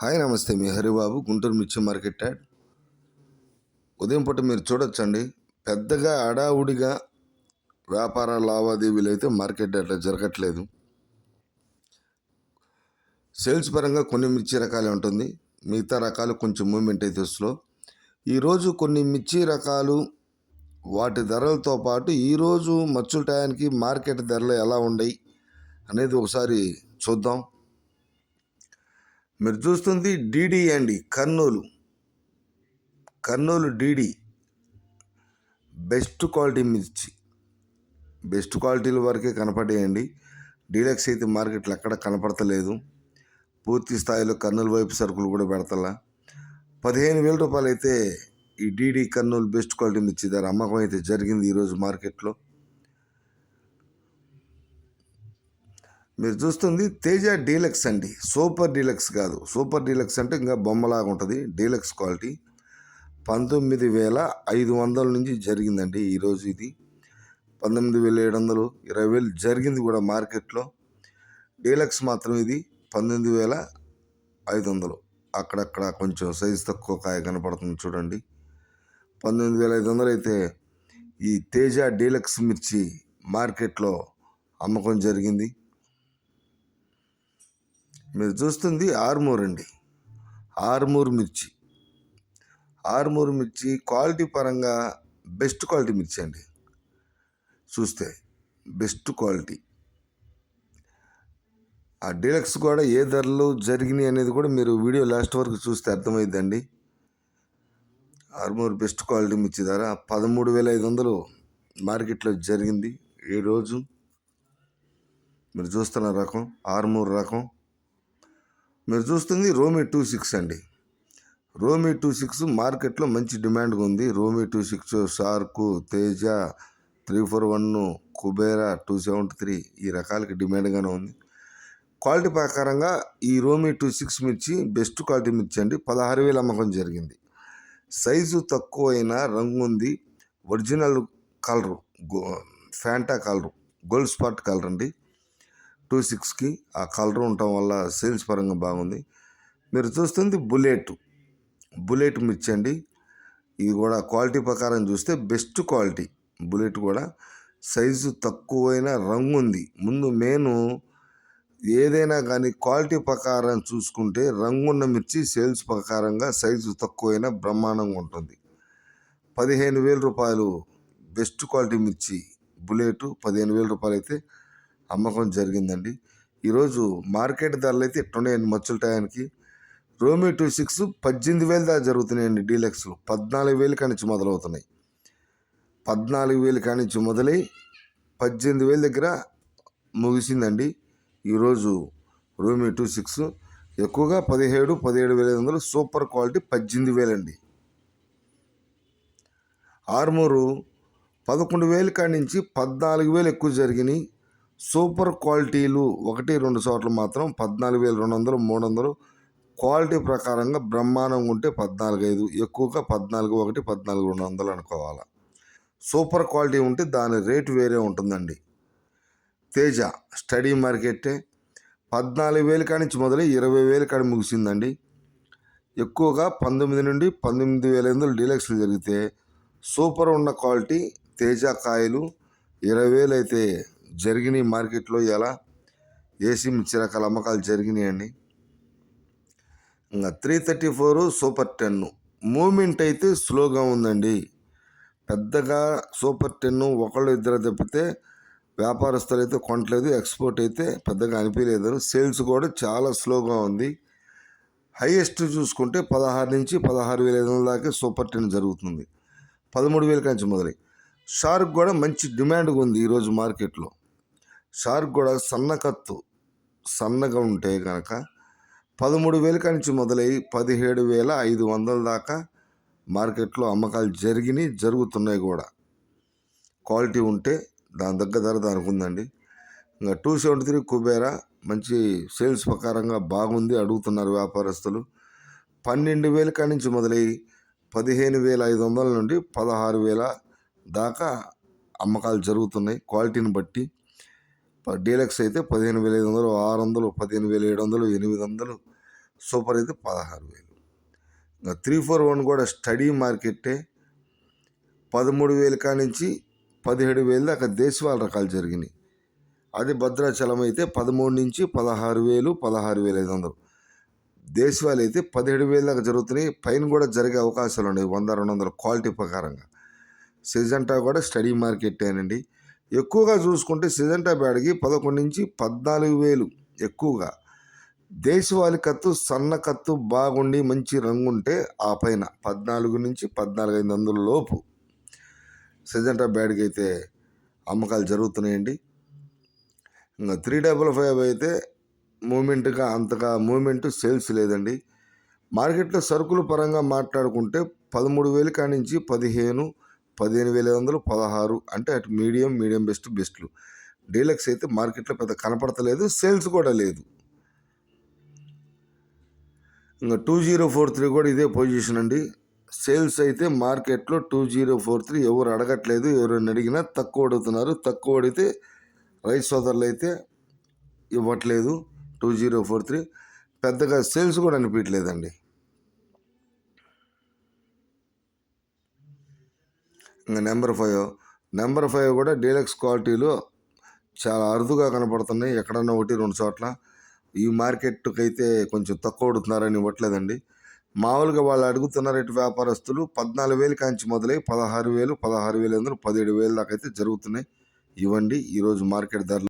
Hi నమస్తే. మీ హరిబాబు గుంటూరు మిర్చి market add. ఉదయం పూట మీరు చూడొచ్చండి. పెద్దగా అడావుడిగా వ్యాపార లావాదేవీలు అయితే మార్కెట్ అట్లా జరగట్లేదు. సేల్స్ పరంగా కొన్ని మిర్చి రకాలే ఉంటుంది. మిగతా రకాలు కొంచెం మూమెంట్ అయితే స్లో. ఈరోజు కొన్ని మిర్చి రకాలు వాటి ధరలతో పాటు ఈరోజు మచ్చుల టయానికి మార్కెట్ ధరలు ఎలా ఉన్నాయి అనేది ఒకసారి చూద్దాం. మీరు చూస్తుంది డీడీ అండి Kurnool. Kurnool DD. Best quality మిర్చి. బెస్ట్ క్వాలిటీల వరకే కనపడేయండి. డీలక్స్ అయితే మార్కెట్లో ఎక్కడ కనపడతలేదు. పూర్తి స్థాయిలో కర్నూలు వైపు సరుకులు కూడా పెడతలా. పదిహేను వేల రూపాయలు అయితే ఈ డీడీ కర్నూలు బెస్ట్ క్వాలిటీ మిర్చి ధర అమ్మకం అయితే జరిగింది ఈరోజు మార్కెట్లో. మీరు చూస్తుంది తేజ డీలక్స్ అండి. సూపర్ డీలక్స్ కాదు. సూపర్ డీలక్స్ అంటే ఇంకా బొమ్మలాగా ఉంటుంది. డీలక్స్ క్వాలిటీ పంతొమ్మిది వేల ఐదు వందల నుంచి జరిగిందండి ఈరోజు ఇది. పంతొమ్మిది వేల ఏడు వందలు ఇరవై వేలు జరిగింది కూడా మార్కెట్లో. డీలక్స్ మాత్రం ఇది పంతొమ్మిది వేల ఐదు వందలు. అక్కడక్కడ కొంచెం సైజు తక్కువ కాయ కనపడుతుంది చూడండి. పంతొమ్మిది వేల ఐదు వందలు అయితే ఈ తేజ డీలక్స్ మిర్చి మార్కెట్లో అమ్మకం జరిగింది. మీరు చూస్తుంది ఆర్మూర్ అండి. ఆర్మూర్ మిర్చి. ఆర్మూర్ మిర్చి క్వాలిటీ పరంగా బెస్ట్ క్వాలిటీ మిర్చి అండి. చూస్తే బెస్ట్ క్వాలిటీ. ఆ డీలక్స్ కూడా ఏ ధరలు జరిగినాయి అనేది కూడా మీరు వీడియో లాస్ట్ వరకు చూస్తే అర్థమైందండి. ఆర్మూర్ బెస్ట్ క్వాలిటీ మిర్చి ధర పదమూడు వేల ఐదు వందలు మార్కెట్లో జరిగింది. ఈరోజు మీరు చూస్తున్న రకం ఆర్మూర్ రకం మీరు చూస్తుంది రోమి టూ సిక్స్ అండి. రోమి టూ సిక్స్ మార్కెట్లో మంచి డిమాండ్గా ఉంది. Romi two six shark Teja three four one Kubera two seventy three ఈ రకాలకి డిమాండ్గానే ఉంది. క్వాలిటీ ప్రకారంగా ఈ రోమి టూ సిక్స్ మిర్చి బెస్ట్ క్వాలిటీ మిర్చి అండి. పదహారు వేలు అమ్మకం జరిగింది. సైజు తక్కువ అయినా రంగు ఉంది. Original colour Fanta colour Gold Spot colour అండి. టూ సిక్స్కి ఆ కలర్ ఉండటం వల్ల సేల్స్ పరంగా బాగుంది. మీరు చూస్తుంది బుల్లెట్. బుల్లెట్ మిర్చి అండి. ఇది కూడా క్వాలిటీ ప్రకారం చూస్తే బెస్ట్ క్వాలిటీ బుల్లెట్ కూడా. సైజు తక్కువైన రంగు ఉంది. ముందు నేను ఏదైనా కానీ క్వాలిటీ ప్రకారం చూసుకుంటే రంగున్న మిర్చి సేల్స్ ప్రకారంగా సైజు తక్కువైన బ్రహ్మాండంగా ఉంటుంది. పదిహేను వేల రూపాయలు బెస్ట్ క్వాలిటీ మిర్చి బుల్లెట్ పదిహేను వేల రూపాయలు అయితే అమ్మకం జరిగిందండి. ఈరోజు మార్కెట్ ధరలు అయితే ఎట్టున్నాయండి మచ్చుల టయానికి? రోమి టూ సిక్స్ పద్దెనిమిది వేలు దాకా జరుగుతున్నాయండి డీలక్స్లు. పద్నాలుగు వేలు కానించి మొదలవుతున్నాయి. పద్నాలుగు వేలు కానించి మొదలై పద్దెనిమిది వేల దగ్గర ముగిసిందండి. ఈరోజు రోమి టూ సిక్స్ ఎక్కువగా పదిహేడు పదిహేడు వేల ఐదు వందలు సూపర్ క్వాలిటీ పద్దెనిమిది వేలండి. ఆర్మూరు పదకొండు వేలు కాడి నుంచి పద్నాలుగు వేలు ఎక్కువ జరిగినాయి. సూపర్ క్వాలిటీలు ఒకటి రెండు చోట్ల మాత్రం పద్నాలుగు వేల రెండు వందలు మూడు వందలు. క్వాలిటీ ప్రకారంగా బ్రహ్మాండంగా ఉంటే పద్నాలుగు ఐదు ఎక్కువగా పద్నాలుగు ఒకటి పద్నాలుగు రెండు వందలు అనుకోవాలి. సూపర్ క్వాలిటీ ఉంటే దాని రేటు వేరే ఉంటుందండి. తేజ స్టడీ మార్కెట్టే పద్నాలుగు వేలు కానించి నుంచి మొదలై ఇరవై వేలు కాడి ముగిసిందండి. ఎక్కువగా పంతొమ్మిది నుండి పంతొమ్మిది వేల ఎనిమిది డీలక్స్లు జరిగితే సూపర్ ఉన్న క్వాలిటీ తేజ కాయలు ఇరవై వేలు అయితే జరిగినాయి మార్కెట్లో ఎలా? ఏసీ మిర్చి రకాల అమ్మకాలు జరిగినాయండి ఇంకా three thirty four super ten moment అయితే స్లోగా ఉందండి. పెద్దగా సూపర్ టెన్ ఒకళ్ళు ఇద్దరు తప్పితే వ్యాపారస్తులు అయితే కొనట్లేదు ఎక్స్పోర్ట్ అయితే పెద్దగా అనిపించలేదు. సేల్స్ కూడా చాలా స్లోగా ఉంది. హైయెస్ట్ చూసుకుంటే పదహారు నుంచి పదహారు వేల ఐదు వందల దాకా సూపర్ టెన్ జరుగుతుంది. పదమూడు వేల కంచి మొదలై. షార్క్ కూడా మంచి డిమాండ్గా ఉంది ఈరోజు మార్కెట్లో. షార్క్ కూడా సన్నకత్తు సన్నగా ఉంటే కనుక పదమూడు వేల నుంచి మొదలై పదిహేడు వేల ఐదు వందల దాకా మార్కెట్లో అమ్మకాలు జరిగినాయి జరుగుతున్నాయి కూడా. క్వాలిటీ ఉంటే దాని దగ్గర ధర దానికి ఉందండి. ఇంకా టూ సెవెంటీ త్రీ కుబేరా మంచి సేల్స్ ప్రకారంగా బాగుంది అడుగుతున్నారు వ్యాపారస్తులు. పన్నెండు వేల నుంచి మొదలై పదిహేను వేల ఐదు వందల నుండి పదహారు వేల దాకా అమ్మకాలు జరుగుతున్నాయి. క్వాలిటీని బట్టి డీలక్స్ అయితే పదిహేను వేల ఐదు వందలు ఆరు వందలు పదిహేను వేల ఏడు వందలు ఎనిమిది వందలు సూపర్ అయితే పదహారు వేలు. ఇంకా త్రీ ఫోర్ వన్ కూడా స్టడీ మార్కెట్టే పదమూడు వేలు కానించి పదిహేడు వేలు దాకా దేశవాళ రకాలు జరిగినాయి. అది భద్రాచలం అయితే పదమూడు నుంచి పదహారు వేలు పదహారు వేల ఐదు వందలు. దేశవాళి అయితే పదిహేడు వేల దాకా జరుగుతున్నాయి. పైన కూడా జరిగే అవకాశాలు ఉన్నాయి వంద రెండు వందల క్వాలిటీ ప్రకారంగా. సిజంటా కూడా స్టడీ మార్కెట్టేనండి ఎక్కువగా చూసుకుంటే సిజంటా బ్యాడ్కి పదకొండు నుంచి పద్నాలుగు వేలు ఎక్కువగా. దేశవాళీ కత్తు సన్న కత్తు బాగుండి మంచి రంగు ఉంటే ఆ పైన పద్నాలుగు నుంచి పద్నాలుగు ఐదు వందల లోపు. సిజంటా బ్యాడ్కి అయితే అమ్మకాలు జరుగుతున్నాయండి. ఇంకా త్రీ డబల్ ఫైవ్ అయితే మూమెంట్గా అంతగా మూమెంట్ సేల్స్ లేదండి. మార్కెట్లో సరుకుల పరంగా మాట్లాడుకుంటే పదమూడు వేలు కానించి పదిహేను పదిహేను వేల ఐదు వందలు పదహారు అంటే అటు మీడియం మీడియం బెస్ట్ బెస్ట్లు. డీలక్స్ అయితే మార్కెట్లో పెద్ద కనపడతలేదు సేల్స్ కూడా లేదు. ఇంకా టూ జీరో ఫోర్ త్రీ కూడా ఇదే పొజిషన్ అండి. సేల్స్ అయితే మార్కెట్లో టూ జీరో ఫోర్ త్రీ ఎవరు అడగట్లేదు ఎవరైనా అడిగినా తక్కువ అడుగుతున్నారు. తక్కువ అడిగితే రైతు సోదరులు అయితే ఇవ్వట్లేదు టూ జీరో ఫోర్ త్రీ. పెద్దగా సేల్స్ కూడా అనిపించలేదండి ఇంకా నెంబర్ ఫైవ్. నెంబర్ ఫైవ్ కూడా డీలక్స్ క్వాలిటీలో చాలా అరుదుగా కనపడుతున్నాయి. ఎక్కడన్నా ఒకటి రెండు చోట్ల. ఈ మార్కెట్కి అయితే కొంచెం తక్కువ అడుగుతున్నారని ఇవ్వట్లేదండి. మామూలుగా వాళ్ళు అడుగుతున్న రేటు వ్యాపారస్తులు పద్నాలుగు వేలు కాంచి మొదలై పదహారు వేలు పదహారు వేలు వందలు పదిహేడు వేలు దాకా అయితే జరుగుతున్నాయి. ఇవ్వండి ఈరోజు మార్కెట్ ధరలు